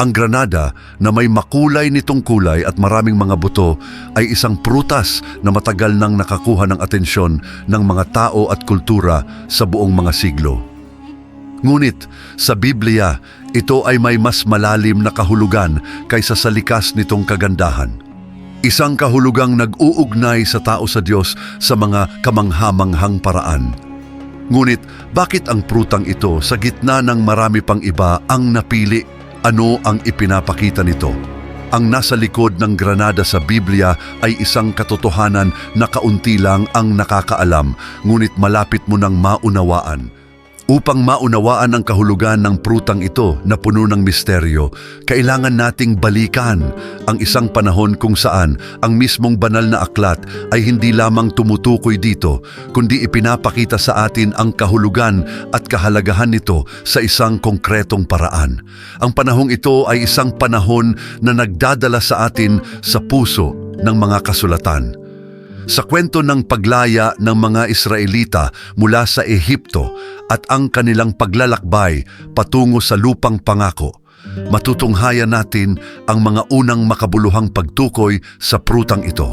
Ang granada na may makulay nitong kulay at maraming mga buto ay isang prutas na matagal nang nakakuha ng atensyon ng mga tao at kultura sa buong mga siglo. Ngunit sa Biblia, ito ay may mas malalim na kahulugan kaysa sa likas nitong kagandahan. Isang kahulugang nag-uugnay sa tao sa Diyos sa mga kamanghamanghang paraan. Ngunit bakit ang prutang ito sa gitna ng marami pang iba ang napili? Ano ang ipinapakita nito? Ang nasa likod ng granada sa Biblia ay isang katotohanan na kaunti lang ang nakakaalam, ngunit malapit mo nang maunawaan. Upang maunawaan ang kahulugan ng prutang ito na puno ng misteryo, kailangan nating balikan ang isang panahon kung saan ang mismong banal na aklat ay hindi lamang tumutukoy dito, kundi ipinapakita sa atin ang kahulugan at kahalagahan nito sa isang konkretong paraan. Ang panahong ito ay isang panahon na nagdadala sa atin sa puso ng mga kasulatan. Sa kwento ng paglaya ng mga Israelita mula sa Ehipto at ang kanilang paglalakbay patungo sa lupang pangako, matutunghayan natin ang mga unang makabuluhang pagtukoy sa prutang ito.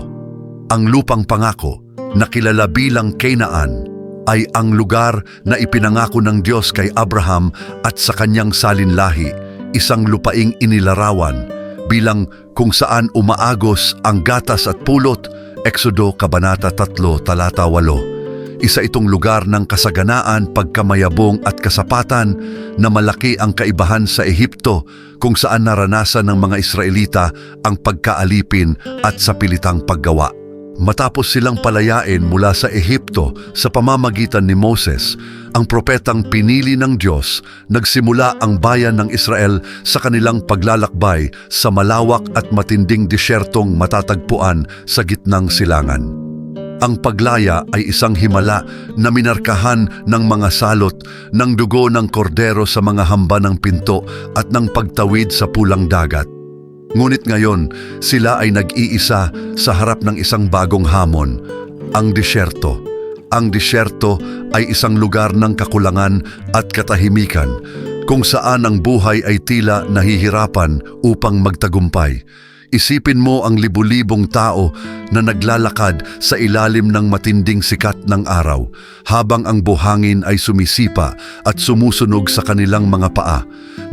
Ang lupang pangako, na kilala bilang Canaan, ay ang lugar na ipinangako ng Diyos kay Abraham at sa kanyang salinlahi, isang lupaing inilarawan bilang kung saan umaagos ang gatas at pulot Exodo Kabanata 3, Talata 8. Isa itong lugar ng kasaganaan, pagkamayabong at kasapatan na malaki ang kaibahan sa Ehipto kung saan naranasan ng mga Israelita ang pagkaalipin at sa pilitang paggawa. Matapos silang palayain mula sa Ehipto sa pamamagitan ni Moses, ang propetang pinili ng Diyos, nagsimula ang bayan ng Israel sa kanilang paglalakbay sa malawak at matinding disyertong matatagpuan sa gitnang silangan. Ang paglaya ay isang himala na minarkahan ng mga salot ng dugo ng kordero sa mga hamba ng pinto at ng pagtawid sa pulang dagat. Ngunit ngayon, sila ay nag-iisa sa harap ng isang bagong hamon, ang disyerto. Ang disyerto ay isang lugar ng kakulangan at katahimikan, kung saan ang buhay ay tila nahihirapan upang magtagumpay. Isipin mo ang libu-libong tao na naglalakad sa ilalim ng matinding sikat ng araw habang ang buhangin ay sumisipa at sumusunog sa kanilang mga paa.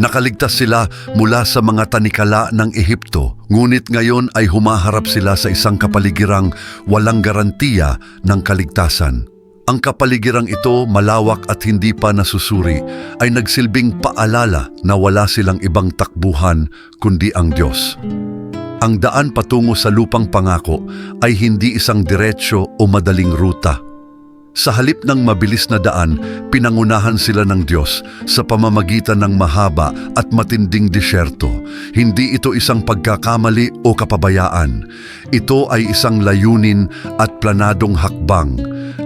Nakaligtas sila mula sa mga tanikala ng Ehipto, ngunit ngayon ay humaharap sila sa isang kapaligirang walang garantiya ng kaligtasan. Ang kapaligirang ito, malawak at hindi pa nasusuri, ay nagsilbing paalala na wala silang ibang takbuhan kundi ang Diyos. Ang daan patungo sa lupang pangako ay hindi isang diretsyo o madaling ruta. Sa halip ng mabilis na daan, pinangunahan sila ng Diyos sa pamamagitan ng mahaba at matinding disyerto. Hindi ito isang pagkakamali o kapabayaan. Ito ay isang layunin at planadong hakbang,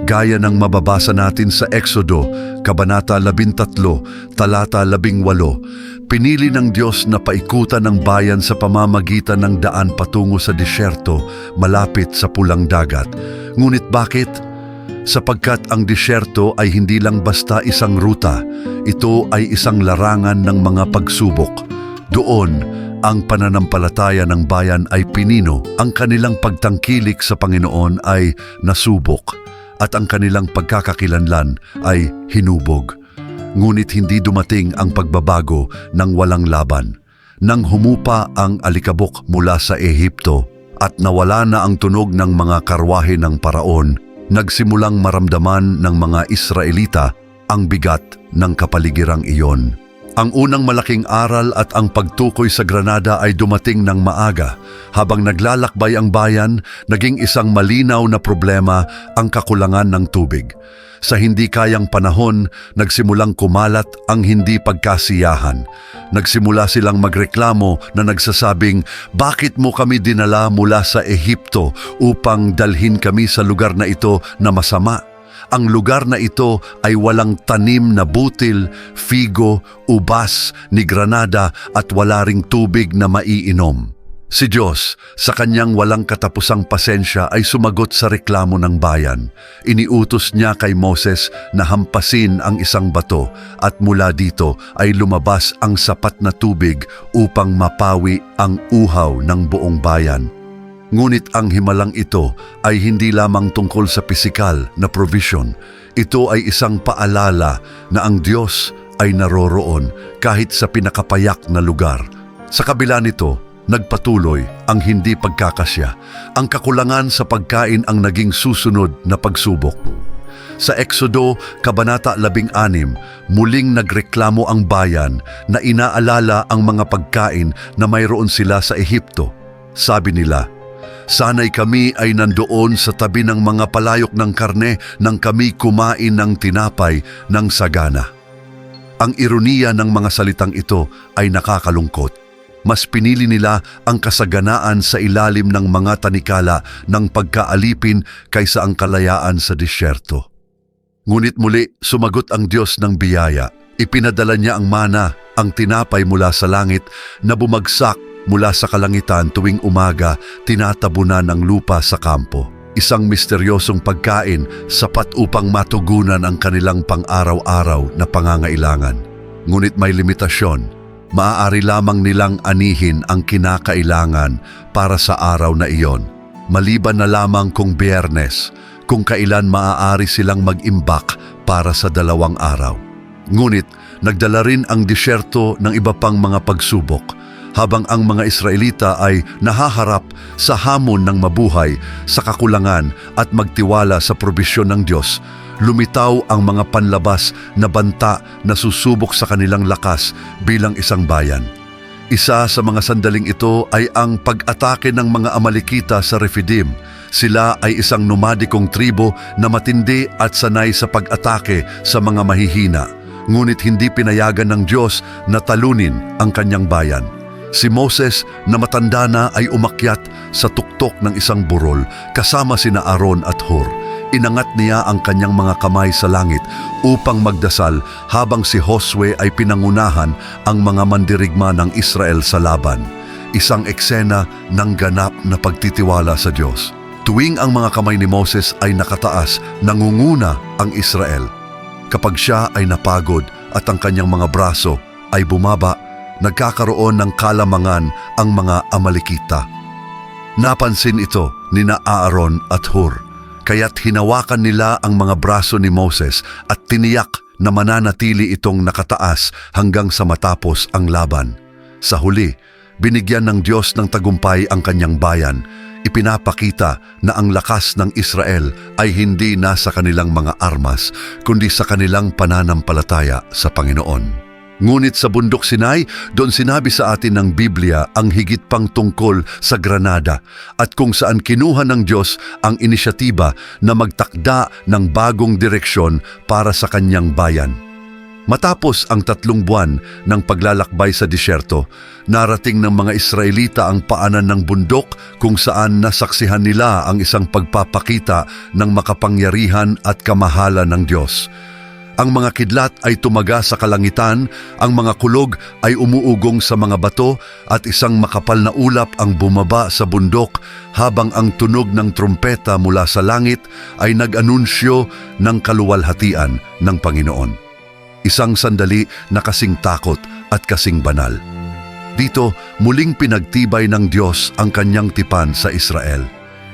gaya ng mababasa natin sa Exodo, Kabanata 13, Talata 18. Pinili ng Diyos na paikutan ng bayan sa pamamagitan ng daan patungo sa disyerto malapit sa pulang dagat. Ngunit bakit? Sapagkat ang disyerto ay hindi lang basta isang ruta, ito ay isang larangan ng mga pagsubok. Doon, ang pananampalataya ng bayan ay pinino, ang kanilang pagtangkilik sa Panginoon ay nasubok, at ang kanilang pagkakakilanlan ay hinubog. Ngunit hindi dumating ang pagbabago ng walang laban. Nang humupa ang alikabok mula sa Ehipto at nawala na ang tunog ng mga karwahe ng paraon, nagsimulang maramdaman ng mga Israelita ang bigat ng kapaligirang iyon. Ang unang malaking aral at ang pagtukoy sa Granada ay dumating ng maaga. Habang naglalakbay ang bayan, naging isang malinaw na problema ang kakulangan ng tubig. Sa hindi kayang panahon, nagsimulang kumalat ang hindi pagkasiyahan. Nagsimula silang magreklamo na nagsasabing, Bakit mo kami dinala mula sa Ehipto upang dalhin kami sa lugar na ito na masama? Ang lugar na ito ay walang tanim na butil, figo, ubas, ni granada at wala ring tubig na maiinom. Si Diyos, sa kanyang walang katapusang pasensya ay sumagot sa reklamo ng bayan. Iniutos niya kay Moses na hampasin ang isang bato at mula dito ay lumabas ang sapat na tubig upang mapawi ang uhaw ng buong bayan. Ngunit ang himalang ito ay hindi lamang tungkol sa pisikal na provision. Ito ay isang paalala na ang Diyos ay naroroon kahit sa pinakapayak na lugar. Sa kabila nito, nagpatuloy ang hindi pagkakasya. Ang kakulangan sa pagkain ang naging susunod na pagsubok. Sa Exodo, Kabanata 16, muling nagreklamo ang bayan na inaalala ang mga pagkain na mayroon sila sa Ehipto. Sabi nila, Sana'y kami ay nandoon sa tabi ng mga palayok ng karne nang kami kumain ng tinapay ng sagana. Ang ironiya ng mga salitang ito ay nakakalungkot. Mas pinili nila ang kasaganaan sa ilalim ng mga tanikala ng pagkaalipin kaysa ang kalayaan sa disyerto. Ngunit muli sumagot ang Diyos ng biyaya. Ipinadala niya ang mana, ang tinapay mula sa langit na bumagsak mula sa kalangitan tuwing umaga tinatabunan ng lupa sa kampo. Isang misteryosong pagkain sapat upang matugunan ang kanilang pang-araw-araw na pangangailangan. Ngunit may limitasyon. Maaari lamang nilang anihin ang kinakailangan para sa araw na iyon. Maliban na lamang kung biyernes, kung kailan maaari silang mag-imbak para sa dalawang araw. Ngunit nagdala rin ang disyerto ng iba pang mga pagsubok habang ang mga Israelita ay nahaharap sa hamon ng mabuhay sa kakulangan at magtiwala sa probisyon ng Diyos, lumitaw ang mga panlabas na banta na susubok sa kanilang lakas bilang isang bayan. Isa sa mga sandaling ito ay ang pag-atake ng mga Amalekita sa Refidim. Sila ay isang nomadikong tribo na matindi at sanay sa pag-atake sa mga mahihina. Ngunit hindi pinayagan ng Diyos na talunin ang kanyang bayan. Si Moses na matanda na ay umakyat sa tuktok ng isang burol kasama sina Aaron at Hur. Inangat niya ang kanyang mga kamay sa langit upang magdasal habang si Josue ay pinangunahan ang mga mandirigma ng Israel sa laban. Isang eksena ng ganap na pagtitiwala sa Diyos. Tuwing ang mga kamay ni Moses ay nakataas, nangunguna ang Israel. Kapag siya ay napagod at ang kanyang mga braso ay bumaba, nagkakaroon ng kalamangan ang mga Amalekita. Napansin ito ni na Aaron at Hur, kaya't hinawakan nila ang mga braso ni Moses at tiniyak na mananatili itong nakataas hanggang sa matapos ang laban. Sa huli, binigyan ng Diyos ng tagumpay ang kanyang bayan. Ipinapakita na ang lakas ng Israel ay hindi nasa kanilang mga armas, kundi sa kanilang pananampalataya sa Panginoon. Ngunit sa bundok Sinai, doon sinabi sa atin ng Biblia ang higit pang tungkol sa Granada at kung saan kinuha ng Diyos ang inisyatiba na magtakda ng bagong direksyon para sa kanyang bayan. Matapos ang tatlong buwan ng paglalakbay sa disyerto, narating ng mga Israelita ang paanan ng bundok kung saan nasaksihan nila ang isang pagpapakita ng makapangyarihan at kamahalan ng Diyos. Ang mga kidlat ay tumaga sa kalangitan, ang mga kulog ay umuugong sa mga bato at isang makapal na ulap ang bumaba sa bundok habang ang tunog ng trumpeta mula sa langit ay nag-anunsyo ng kaluwalhatian ng Panginoon. Isang sandali na kasing takot at kasing banal. Dito, muling pinagtibay ng Diyos ang kanyang tipan sa Israel.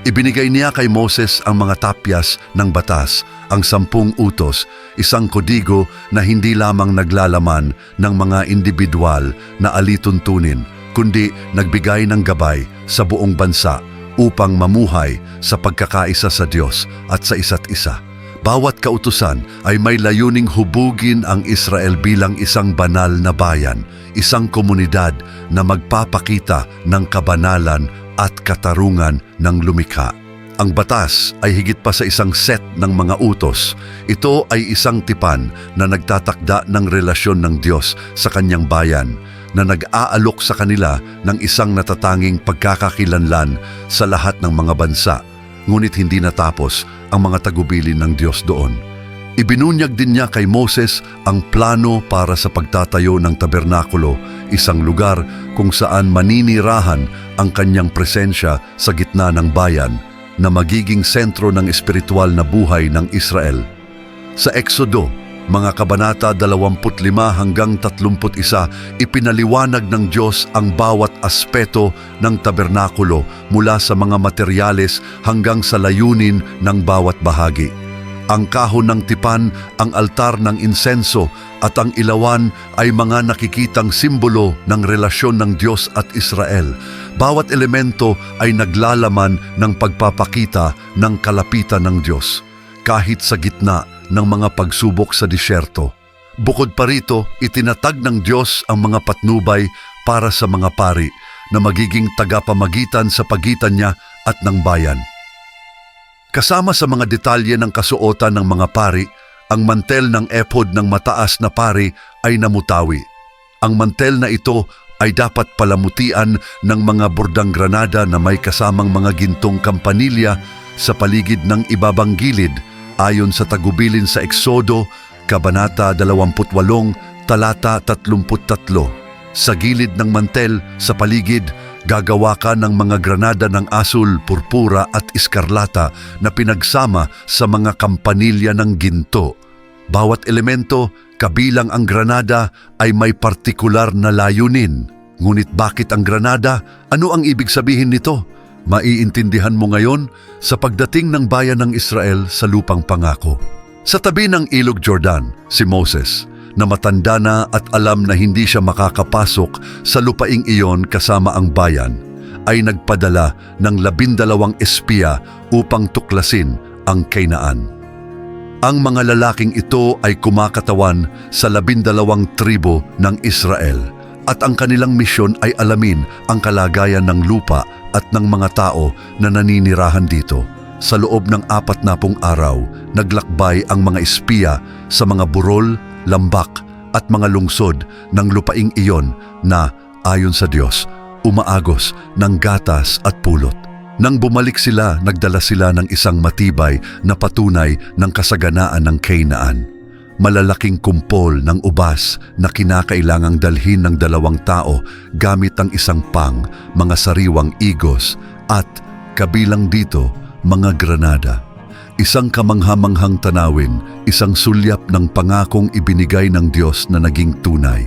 Ibinigay niya kay Moses ang mga tapyas ng batas, ang sampung utos, isang kodigo na hindi lamang naglalaman ng mga individual na alituntunin, kundi nagbigay ng gabay sa buong bansa upang mamuhay sa pagkakaisa sa Diyos at sa isa't isa. Bawat kautusan ay may layuning hubugin ang Israel bilang isang banal na bayan, isang komunidad na magpapakita ng kabanalan at katarungan ng lumikha. Ang batas ay higit pa sa isang set ng mga utos. Ito ay isang tipan na nagtatakda ng relasyon ng Diyos sa kanyang bayan na nag-aalok sa kanila ng isang natatanging pagkakakilanlan sa lahat ng mga bansa. Ngunit hindi natapos ang mga tagubilin ng Diyos doon. Ibinunyag din niya kay Moses ang plano para sa pagtatayo ng tabernakulo, isang lugar kung saan maninirahan ang kanyang presensya sa gitna ng bayan na magiging sentro ng espiritual na buhay ng Israel. Sa Exodo, mga kabanata 25 hanggang 31, ipinaliwanag ng Diyos ang bawat aspeto ng tabernakulo mula sa mga materyales hanggang sa layunin ng bawat bahagi. Ang kahon ng tipan, ang altar ng insenso at ang ilawan ay mga nakikitang simbolo ng relasyon ng Diyos at Israel. Bawat elemento ay naglalaman ng pagpapakita ng kalapitan ng Diyos kahit sa gitna ng mga pagsubok sa disyerto. Bukod pa rito, itinatag ng Diyos ang mga patnubay para sa mga pari na magiging tagapamagitan sa pagitan niya at ng bayan. Kasama sa mga detalye ng kasuotan ng mga pari, ang mantel ng ephod ng mataas na pari ay namutawi. Ang mantel na ito ay dapat palamutian ng mga bordang granada na may kasamang mga gintong kampanilya sa paligid ng ibabang gilid ayon sa tagubilin sa Eksodo, Kabanata 28, Talata 33. Sa gilid ng mantel, sa paligid, gagawa ka ng mga granada ng asul, purpura at iskarlata na pinagsama sa mga kampanilya ng ginto. Bawat elemento, kabilang ang granada, ay may partikular na layunin. Ngunit bakit ang granada? Ano ang ibig sabihin nito? Maiintindihan mo ngayon sa pagdating ng bayan ng Israel sa lupang pangako. Sa tabi ng ilog Jordan, si Moses, na matanda na at alam na hindi siya makakapasok sa lupaing iyon kasama ang bayan, ay nagpadala ng labindalawang espiya upang tuklasin ang kainaan. Ang mga lalaking ito ay kumakatawan sa labindalawang tribo ng Israel at ang kanilang misyon ay alamin ang kalagayan ng lupa at ng mga tao na naninirahan dito. Sa loob ng apat na pung araw, naglakbay ang mga espiya sa mga burol, lambak at mga lungsod ng lupaing iyon na, ayon sa Diyos, umaagos ng gatas at pulot. Nang bumalik sila, nagdala sila ng isang matibay na patunay ng kasaganaan ng Kainaan. Malalaking kumpol ng ubas na kinakailangang dalhin ng dalawang tao gamit ang isang pang, mga sariwang igos at, kabilang dito, mga granada. Isang kamanghamanghang tanawin, isang sulyap ng pangakong ibinigay ng Diyos na naging tunay.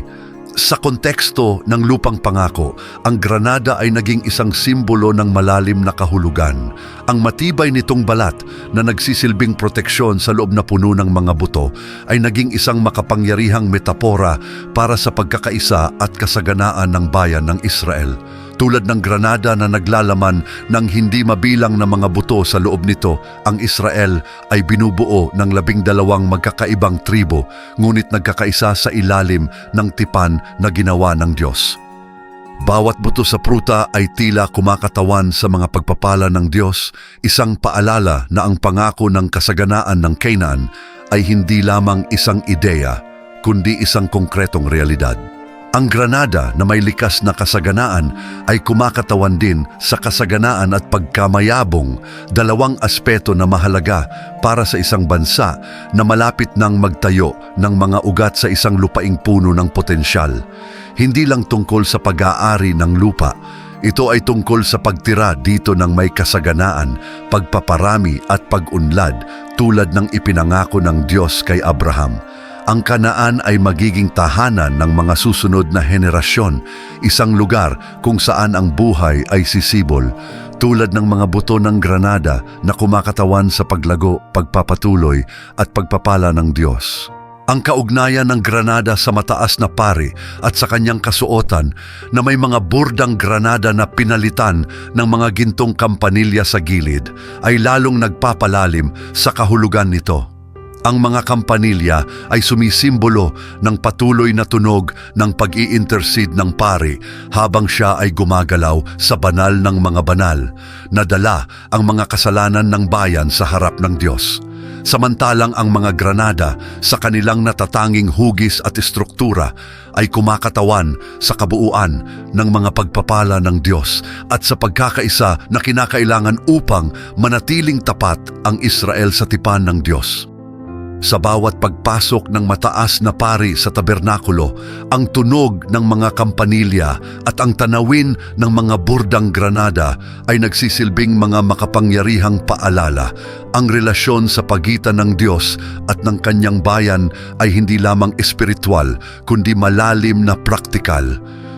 Sa konteksto ng lupang pangako, ang granada ay naging isang simbolo ng malalim na kahulugan. Ang matibay nitong balat na nagsisilbing proteksyon sa loob na puno ng mga buto ay naging isang makapangyarihang metapora para sa pagkakaisa at kasaganaan ng bayan ng Israel. Tulad ng granada na naglalaman ng hindi mabilang na mga buto sa loob nito, ang Israel ay binubuo ng labing dalawang magkakaibang tribo, ngunit nagkakaisa sa ilalim ng tipan na ginawa ng Diyos. Bawat buto sa pruta ay tila kumakatawan sa mga pagpapala ng Diyos, isang paalala na ang pangako ng kasaganaan ng Canaan ay hindi lamang isang ideya, kundi isang konkretong realidad. Ang granada na may likas na kasaganaan ay kumakatawan din sa kasaganaan at pagkamayabong, dalawang aspeto na mahalaga para sa isang bansa na malapit nang magtayo ng mga ugat sa isang lupaing puno ng potensyal. Hindi lang tungkol sa pag-aari ng lupa, ito ay tungkol sa pagtira dito ng may kasaganaan, pagpaparami at pag-unlad tulad ng ipinangako ng Diyos kay Abraham. Ang kanaan ay magiging tahanan ng mga susunod na henerasyon, isang lugar kung saan ang buhay ay sisibol, tulad ng mga buto ng granada na kumakatawan sa paglago, pagpapatuloy at pagpapala ng Diyos. Ang kaugnayan ng granada sa mataas na pari at sa kanyang kasuotan na may mga burdang granada na pinalitan ng mga gintong kampanilya sa gilid ay lalong nagpapalalim sa kahulugan nito. Ang mga kampanilya ay sumisimbolo ng patuloy na tunog ng pag-i-intercede ng pari habang siya ay gumagalaw sa banal ng mga banal, nadala ang mga kasalanan ng bayan sa harap ng Diyos. Samantalang ang mga granada sa kanilang natatanging hugis at estruktura ay kumakatawan sa kabuuan ng mga pagpapala ng Diyos at sa pagkakaisa na kinakailangan upang manatiling tapat ang Israel sa tipan ng Diyos. Sa bawat pagpasok ng mataas na pari sa tabernakulo, ang tunog ng mga kampanilya at ang tanawin ng mga burdang granada ay nagsisilbing mga makapangyarihang paalala. Ang relasyon sa pagitan ng Diyos at ng kanyang bayan ay hindi lamang espiritual, kundi malalim na praktikal.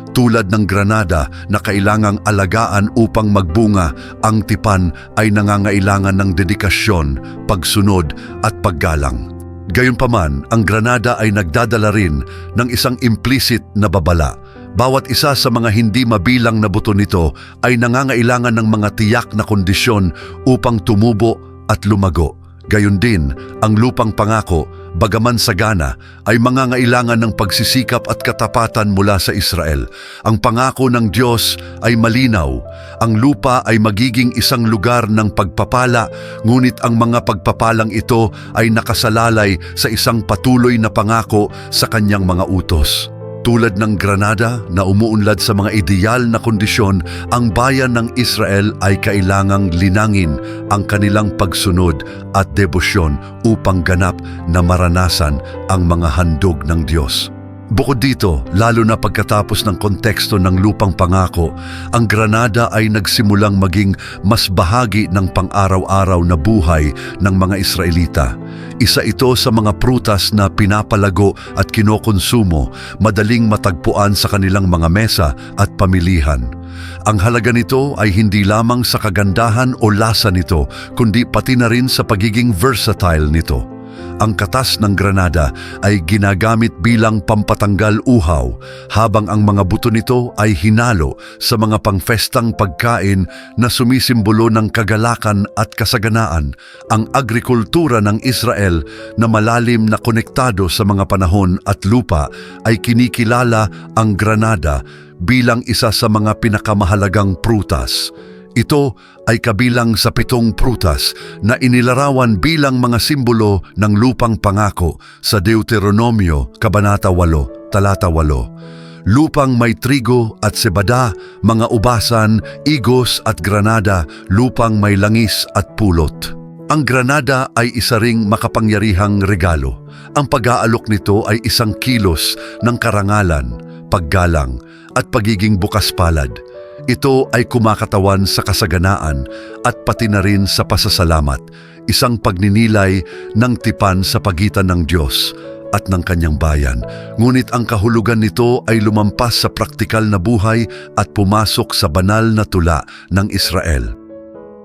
Tulad ng granada na kailangang alagaan upang magbunga, ang tipan ay nangangailangan ng dedikasyon, pagsunod at paggalang. Gayunpaman, ang granada ay nagdadala rin ng isang implicit na babala. Bawat isa sa mga hindi mabilang na buto nito ay nangangailangan ng mga tiyak na kondisyon upang tumubo at lumago. Gayon din, ang lupang pangako, bagaman sagana, ay mangangailangan ng pagsisikap at katapatan mula sa Israel. Ang pangako ng Diyos ay malinaw. Ang lupa ay magiging isang lugar ng pagpapala, ngunit ang mga pagpapalang ito ay nakasalalay sa isang patuloy na pangako sa kanyang mga utos. Tulad ng Granada na umuunlad sa mga ideal na kondisyon, ang bayan ng Israel ay kailangang linangin ang kanilang pagsunod at debosyon upang ganap na maranasan ang mga handog ng Diyos. Bukod dito, lalo na pagkatapos ng konteksto ng lupang pangako, ang Granada ay nagsimulang maging mas bahagi ng pang-araw-araw na buhay ng mga Israelita. Isa ito sa mga prutas na pinapalago at kinokonsumo, madaling matagpuan sa kanilang mga mesa at pamilihan. Ang halaga nito ay hindi lamang sa kagandahan o lasa nito, kundi pati na rin sa pagiging versatile nito. Ang katas ng granada ay ginagamit bilang pampatanggal uhaw habang ang mga buto nito ay hinalo sa mga pangfestang pagkain na sumisimbolo ng kagalakan at kasaganaan. Ang agrikultura ng Israel na malalim na konektado sa mga panahon at lupa ay kinikilala ang granada bilang isa sa mga pinakamahalagang prutas. Ito ay kabilang sa pitong prutas na inilarawan bilang mga simbolo ng lupang pangako sa Deuteronomio, Kabanata 8, Talata 8. Lupang may trigo at sebada, mga ubasan, igos at granada, lupang may langis at pulot. Ang granada ay isa ring makapangyarihang regalo. Ang pag-aalok nito ay isang kilos ng karangalan, paggalang at pagiging bukas palad. Ito ay kumakatawan sa kasaganaan at pati na rin sa pasasalamat, isang pagninilay ng tipan sa pagitan ng Diyos at ng kanyang bayan. Ngunit ang kahulugan nito ay lumampas sa praktikal na buhay at pumasok sa banal na tula ng Israel.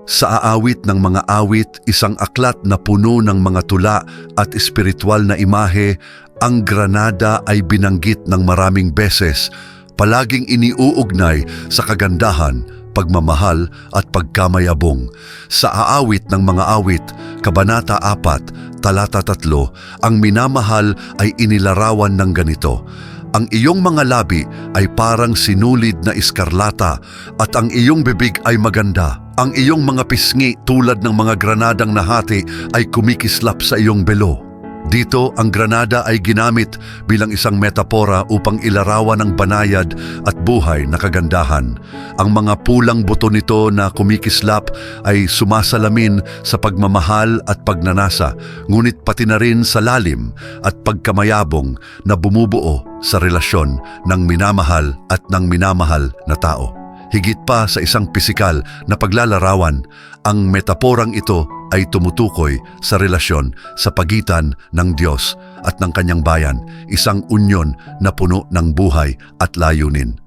Sa aawit ng mga awit, isang aklat na puno ng mga tula at espiritual na imahe, ang granada ay binanggit ng maraming beses palaging iniuugnay sa kagandahan, pagmamahal at pagkamayabong. Sa aawit ng mga awit, Kabanata 4, Talata 3, ang minamahal ay inilarawan ng ganito. Ang iyong mga labi ay parang sinulid na iskarlata at ang iyong bibig ay maganda. Ang iyong mga pisngi tulad ng mga granadang nahati ay kumikislap sa iyong belo. Dito, ang granada ay ginamit bilang isang metapora upang ilarawan ang banayad at buhay na kagandahan. Ang mga pulang buto nito na kumikislap ay sumasalamin sa pagmamahal at pagnanasa, ngunit pati na rin sa lalim at pagkamayabong na bumubuo sa relasyon ng minamahal at ng minamahal na tao. Higit pa sa isang pisikal na paglalarawan, ang metaporang ito ay tumutukoy sa relasyon sa pagitan ng Diyos at ng kanyang bayan, isang unyon na puno ng buhay at layunin.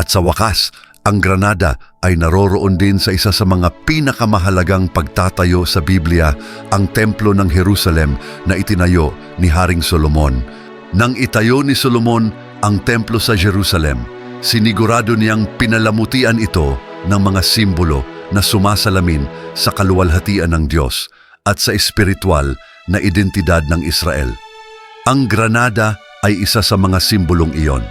At sa wakas, ang Granada ay naroroon din sa isa sa mga pinakamahalagang pagtatayo sa Biblia, ang Templo ng Jerusalem na itinayo ni Haring Solomon. Nang itayo ni Solomon ang templo sa Jerusalem, sinigurado niyang pinalamutian ito ng mga simbolo na sumasalamin sa kaluwalhatian ng Diyos at sa espiritual na identidad ng Israel. Ang granada ay isa sa mga simbolong iyon.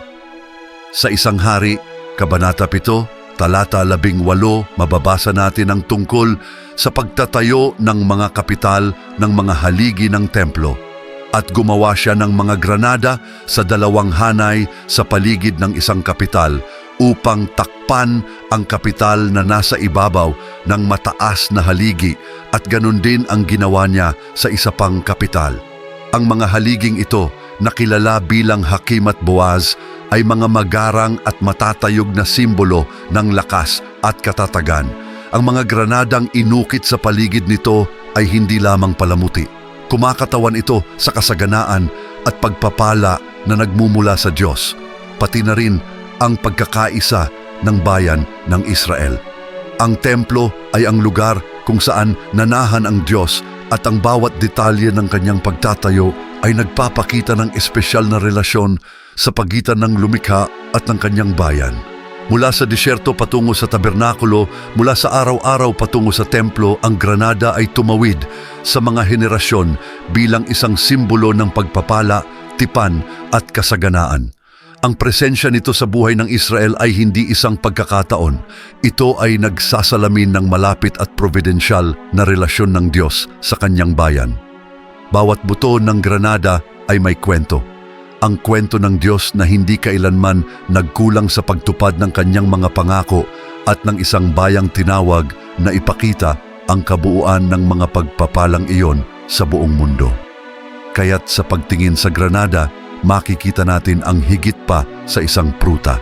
Sa isang hari, Kabanata 7, Talata 18, mababasa natin ang tungkol sa pagtatayo ng mga kapital ng mga haligi ng templo at gumawa siya ng mga granada sa dalawang hanay sa paligid ng isang kapital upang takpan ang kapital na nasa ibabaw ng mataas na haligi at ganun din ang ginawa niya sa isa pang kapital. Ang mga haliging ito na kilala bilang Hakim at Boaz ay mga magarang at matatayog na simbolo ng lakas at katatagan. Ang mga granadang inukit sa paligid nito ay hindi lamang palamuti. Kumakatawan ito sa kasaganaan at pagpapala na nagmumula sa Diyos, pati na rin ang pagkakaisa ng bayan ng Israel. Ang templo ay ang lugar kung saan nanahan ang Diyos at ang bawat detalye ng kanyang pagtatayo ay nagpapakita ng espesyal na relasyon sa pagitan ng lumikha at ng kanyang bayan. Mula sa disyerto patungo sa tabernakulo, mula sa araw-araw patungo sa templo, ang Granada ay tumawid sa mga henerasyon bilang isang simbolo ng pagpapala, tipan at kasaganaan. Ang presensya nito sa buhay ng Israel ay hindi isang pagkakataon. Ito ay nagsasalamin ng malapit at providensyal na relasyon ng Diyos sa kanyang bayan. Bawat buto ng Granada ay may kwento. Ang kwento ng Diyos na hindi kailanman nagkulang sa pagtupad ng kanyang mga pangako at ng isang bayang tinawag na ipakita ang kabuuan ng mga pagpapalang iyon sa buong mundo. Kaya't sa pagtingin sa Granada, makikita natin ang higit pa sa isang pruta.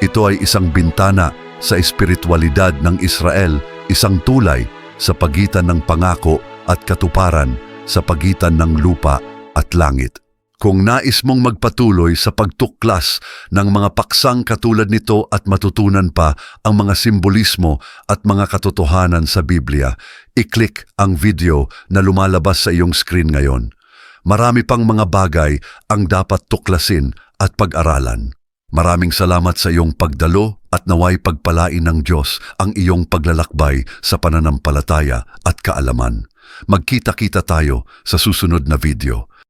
Ito ay isang bintana sa espiritualidad ng Israel, isang tulay sa pagitan ng pangako at katuparan sa pagitan ng lupa at langit. Kung nais mong magpatuloy sa pagtuklas ng mga paksang katulad nito at matutunan pa ang mga simbolismo at mga katotohanan sa Biblia, i-click ang video na lumalabas sa iyong screen ngayon. Marami pang mga bagay ang dapat tuklasin at pag-aralan. Maraming salamat sa iyong pagdalo at naway pagpalain ng Diyos ang iyong paglalakbay sa pananampalataya at kaalaman. Magkita-kita tayo sa susunod na video.